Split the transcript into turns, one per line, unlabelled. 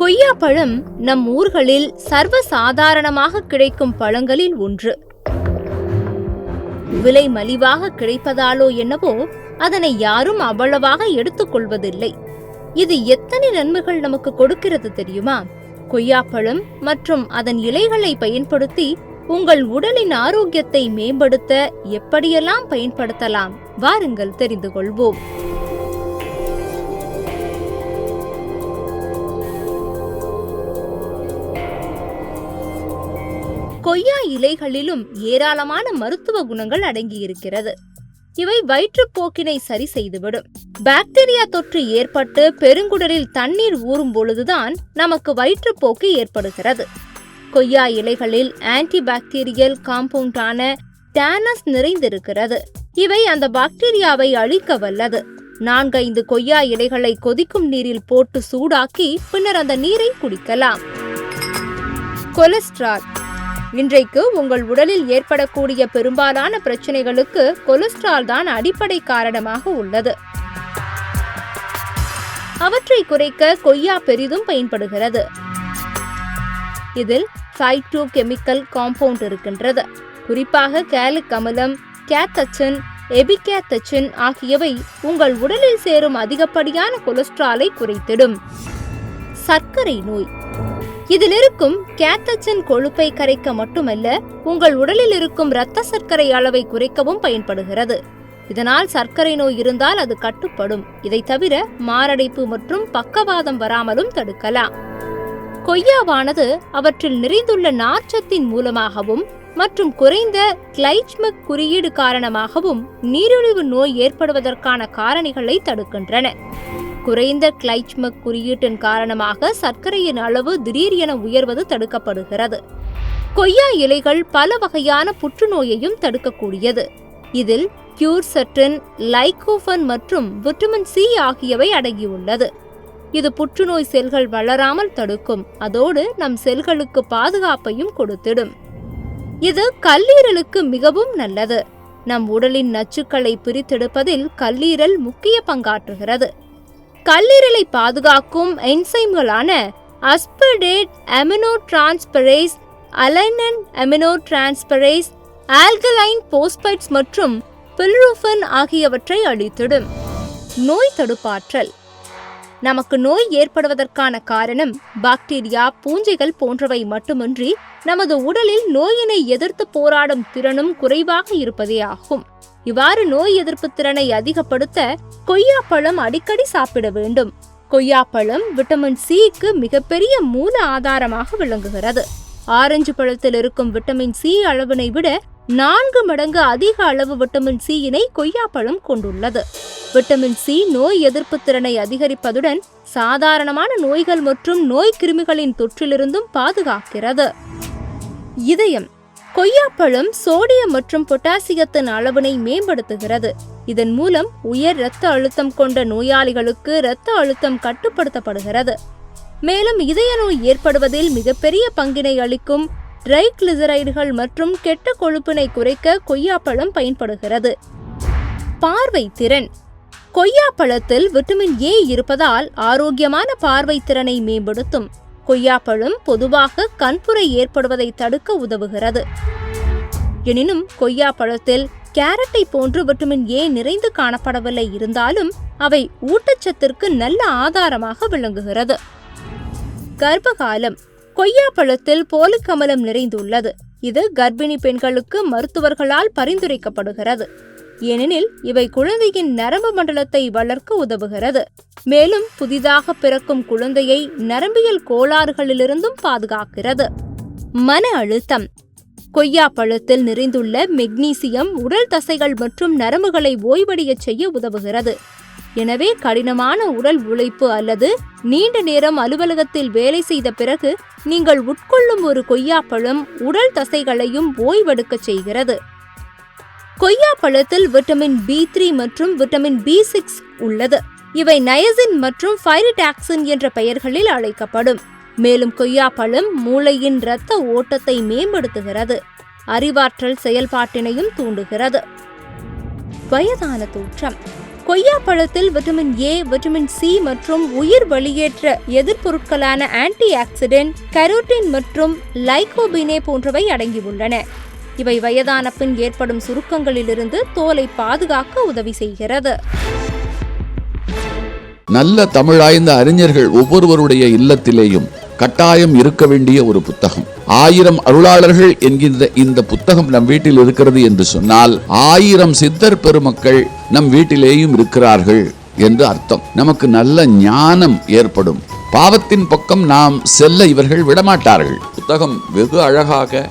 கொய்யா பழம் நம் ஊர்களில் சர்வசாதாரணமாக கிடைக்கும் பழங்களில் ஒன்று. விலை மலிவாக கிடைப்பதாலோ என்னவோ அதனை யாரும் அவ்வளவாக எடுத்துக்கொள்வதில்லை இது எத்தனை நன்மைகள் நமக்கு கொடுக்கிறது தெரியுமா? கொய்யாப்பழம் மற்றும் அதன் இலைகளை பயன்படுத்தி உங்கள் உடலின் ஆரோக்கியத்தை மேம்படுத்த எப்படியெல்லாம் பயன்படுத்தலாம்? வாருங்கள் தெரிந்து கொள்வோம். கொய்யா இலைகளிலும் ஏராளமான மருத்துவ குணங்கள் அடங்கியிருக்கிறது. இவை வயிற்றுப்போக்கினை சரி செய்துவிடும். பாக்டீரியா தொற்று ஏற்பட்டு பெருங்குடலில் தண்ணீர் ஊறும் பொழுதுதான் நமக்கு வயிற்றுப்போக்கு ஏற்படுகிறது. கொய்யா இலைகளில் ஆன்டி பாக்டீரியல் காம்பவுண்டான டேனஸ் நிறைந்திருக்கிறது. இவை அந்த பாக்டீரியாவை அழிக்க வல்லது. நான்கைந்து கொய்யா இலைகளை கொதிக்கும் நீரில் போட்டு சூடாக்கி பின்னர் அந்த நீரை குடிக்கலாம். கொலஸ்ட்ரால். இன்றைக்கு உங்கள் உடலில் ஏற்படக்கூடிய பெரும்பாலான பிரச்சனைகளுக்கு கொலஸ்ட்ரால் தான் அடிப்படை காரணமாக உள்ளது. அவற்றை குறைக்க கொய்யா பெரிதும் பயன்படுகிறது. இதில் ஃபைட்டோ கெமிக்கல் காம்பவுண்ட் இருக்கின்றது. குறிப்பாக கேலிக் அமிலம் கேத்தச்சின் எபிகேத்தச்சின் ஆகியவை உங்கள் உடலில் சேரும் அதிகப்படியான கொலஸ்ட்ராலை குறைத்திடும். சர்க்கரை நோய். இதில் இருக்கும் கேத்தச்சன் கொழுப்பை கரைக்க மட்டுமல்ல உங்கள் உடலில் இருக்கும் இரத்த சர்க்கரை அளவை குறைக்கவும் பயன்படுகிறது. இதனால் சர்க்கரை நோய் இருந்தால் அது கட்டுப்படும். இதை தவிர மாரடைப்பு மற்றும் பக்கவாதம் வராமலும் தடுக்கலாம். கொய்யாவானது அவற்றில் நிறைந்துள்ள நார்ச்சத்தின் மூலமாகவும் மற்றும் குறைந்த கிளைச்மக் குறியீடு காரணமாகவும் நீரிழிவு நோய் ஏற்படுவதற்கான காரணிகளை தடுக்கின்றன. குறைந்த கிளைச்மக் குறியீட்டின் காரணமாக சர்க்கரையின் அளவு திடீர் என உயர்வது தடுக்கப்படுகிறது. கொய்யா இலைகள் பல வகையான புற்றுநோயையும் தடுக்கக்கூடியது. இதில் கியூர்செட்டின் லைகோஃபன் மற்றும் விட்டமின் சி ஆகியவை அடங்கியுள்ளது. இது புற்றுநோய் செல்கள் வளராமல் தடுக்கும். அதோடு நம் செல்களுக்கு பாதுகாப்பையும் கொடுத்திடும். இது கல்லீரலுக்கு மிகவும் நல்லது. நம் உடலின் நச்சுக்களை பிரித்தெடுப்பதில் கல்லீரல் முக்கிய பங்காற்றுகிறது. கல்லீரலை பாதுகாக்கும் என்சைம்களான aspartate amino transferase alanine amino transferase alkaline phosphates மற்றும் பில்ரூஃபன் ஆகியவற்றை அளித்திடும் நோய் தடுப்பாற்றல். நமக்கு நோய் ஏற்படுவதற்கான காரணம் பாக்டீரியா பூஞ்சைகள் போன்றவை மட்டுமின்றி நமது உடலில் நோயினை எதிர்த்து போராடும் திறனும் குறைவாக இருப்பதே ஆகும். இவ்வாறு நோய் எதிர்ப்பு திறனை அதிகப்படுத்த கொய்யாப்பழம் அடிக்கடி சாப்பிட வேண்டும். கொய்யாப்பழம் விட்டமின் சிக்கு மிகப்பெரிய மூல ஆதாரமாக விளங்குகிறது. ஆரஞ்சு பழத்தில் இருக்கும் விட்டமின் சி அளவினை விட நான்கு மடங்கு அதிக அளவு விட்டமின் சியினை கொய்யாப்பழம் கொண்டுள்ளது. விட்டமின் சி நோய் எதிர்ப்பு திறனை அதிகரிப்பதுடன் சாதாரணமான நோய்கள் மற்றும் நோய் கிருமிகளின் தொற்றிலிருந்தும் பாதுகாக்கிறது. இதயம் கொய்யாப்பழம் சோடியம் மற்றும் பொட்டாசியத்தின் அளவினை மேம்படுத்துகிறது. இதன் மூலம் உயர் இரத்த அழுத்தம் கொண்ட நோயாளிகளுக்கு இரத்த அழுத்தம் கட்டுப்படுத்தப்படுகிறது. மேலும் இதய நோய் ஏற்படுவதில் மிகப்பெரிய பங்கினை அளிக்கும் ட்ரைக்ளிசரைடுகள் மற்றும் கெட்ட கொழுப்பினை குறைக்க கொய்யாப்பழம் பயன்படுகிறது. பார்வை திறன் கொய்யாப்பழத்தில் விட்டமின் ஏ இருப்பதால் ஆரோக்கியமான பார்வை திறனை மேம்படுத்தும். கொய்யாப்பழம் பொதுவாக கண்புரை ஏற்படுவதை தடுக்க உதவுகிறது. எனினும் கொய்யாப்பழத்தில் கேரட்டை போன்று விட்டமின் ஏ நிறைந்து காணப்படவில்லை இருந்தாலும் அவை ஊட்டச்சத்திற்கு நல்ல ஆதாரமாக விளங்குகிறது. கர்ப்பகாலம். கொய்யாப்பழத்தில் போலிக் அமிலம் நிறைந்துள்ளது. இது கர்ப்பிணி பெண்களுக்கு மருத்துவர்களால் பரிந்துரைக்கப்படுகிறது. ஏனெனில் இவை குழந்தையின் நரம்பு மண்டலத்தை வளர்க்க உதவுகிறது. மேலும் புதிதாக பிறக்கும் குழந்தையை நரம்பியல் கோளாறுகளிலிருந்தும் பாதுகாக்கிறது. மன அழுத்தம். கொய்யாப்பழத்தில் நிறைந்துள்ள மெக்னீசியம் உடல் தசைகள் மற்றும் நரம்புகளை ஓய்வடையச் செய்ய உதவுகிறது. எனவே கடினமான உடல் உழைப்பு அல்லது நீண்ட நேரம் அலுவலகத்தில் வேலை செய்த பிறகு நீங்கள் உட்கொள்ளும் ஒரு கொய்யாப்பழம் உடல் தசைகளையும் ஓய்வெடுக்கச் செய்கிறது. கொய்யாப்பழத்தில் விட்டமின் பி த்ரீ மற்றும் விட்டமின் பி சிக்ஸ் உள்ளது. இவை நயசின் மற்றும் ஃபைரிடாக்சின் என்ற பெயர்களில் அழைக்கப்படும். மேலும் கொய்யாப்பழம் மூளையின் இரத்த ஓட்டத்தை மேம்படுத்துகிறது. அறிவாற்றல் செயல்பாட்டினையும் தூண்டுகிறது. வயதான தோற்றம். கொய்யாப்பழத்தில் விட்டமின் ஏ விட்டமின் சி மற்றும் உயிர் வெளியேற்ற எதிர்பொருட்களான ஆன்டி ஆக்சிடென்ட் கரோட்டின் மற்றும் லைகோபினே போன்றவை அடங்கியுள்ளன. இவை வயதான பின் ஏற்படும் சுருக்கங்களிலிருந்து தோலை பாதுகாக்க உதவி செய்கிறது.
நல்ல தமிழாய்ந்த அறிஞர்கள் ஒவ்வொருவருடைய இல்லத்திலேயும் கட்டாயம் இருக்க வேண்டிய ஒரு புத்தகம். ஆயிரம் அருளாளர்கள் என்கின்ற இந்த புத்தகம் நம் வீட்டில் இருக்கிறது என்று சொன்னால் ஆயிரம் சித்தர் பெருமக்கள் நம் வீட்டிலேயும் இருக்கிறார்கள் என்று அர்த்தம். நமக்கு நல்ல ஞானம் ஏற்படும். பாவத்தின் பக்கம் நாம் செல்ல இவர்கள் விடமாட்டார்கள். புத்தகம் வெகு அழகாக